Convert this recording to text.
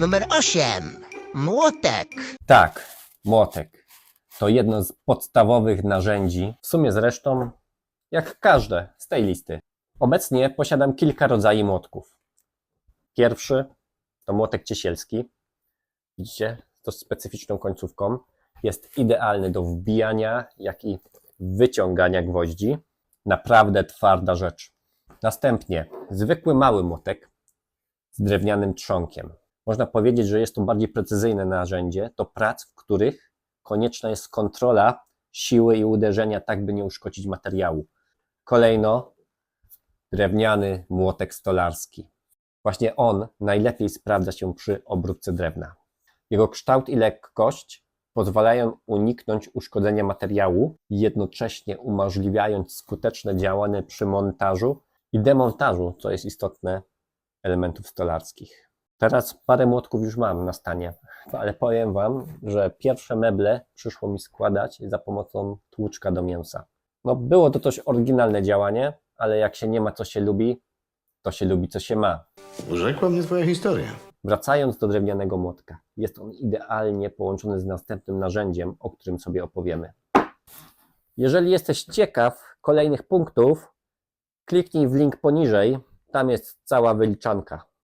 Numer 8. Młotek. Tak, młotek to jedno z podstawowych narzędzi, w sumie zresztą jak każde z tej listy. Obecnie posiadam kilka rodzajów młotków. Pierwszy to młotek ciesielski. Widzicie, to z specyficzną końcówką. Jest idealny do wbijania, jak i wyciągania gwoździ. Naprawdę twarda rzecz. Następnie zwykły mały młotek z drewnianym trzonkiem. Można powiedzieć, że jest to bardziej precyzyjne narzędzie do prac, w których konieczna jest kontrola siły i uderzenia, tak by nie uszkodzić materiału. Kolejno drewniany młotek stolarski. Właśnie on najlepiej sprawdza się przy obróbce drewna. Jego kształt i lekkość pozwalają uniknąć uszkodzenia materiału, jednocześnie umożliwiając skuteczne działanie przy montażu i demontażu, co jest istotne, elementów stolarskich. Teraz parę młotków już mam na stanie, ale powiem Wam, że pierwsze meble przyszło mi składać za pomocą tłuczka do mięsa. No, było to dość oryginalne działanie, ale jak się nie ma, co się lubi, to się lubi, co się ma. Urzekła mnie twoja historia. Wracając do drewnianego młotka, jest on idealnie połączony z następnym narzędziem, o którym sobie opowiemy. Jeżeli jesteś ciekaw kolejnych punktów, kliknij w link poniżej, tam jest cała wyliczanka.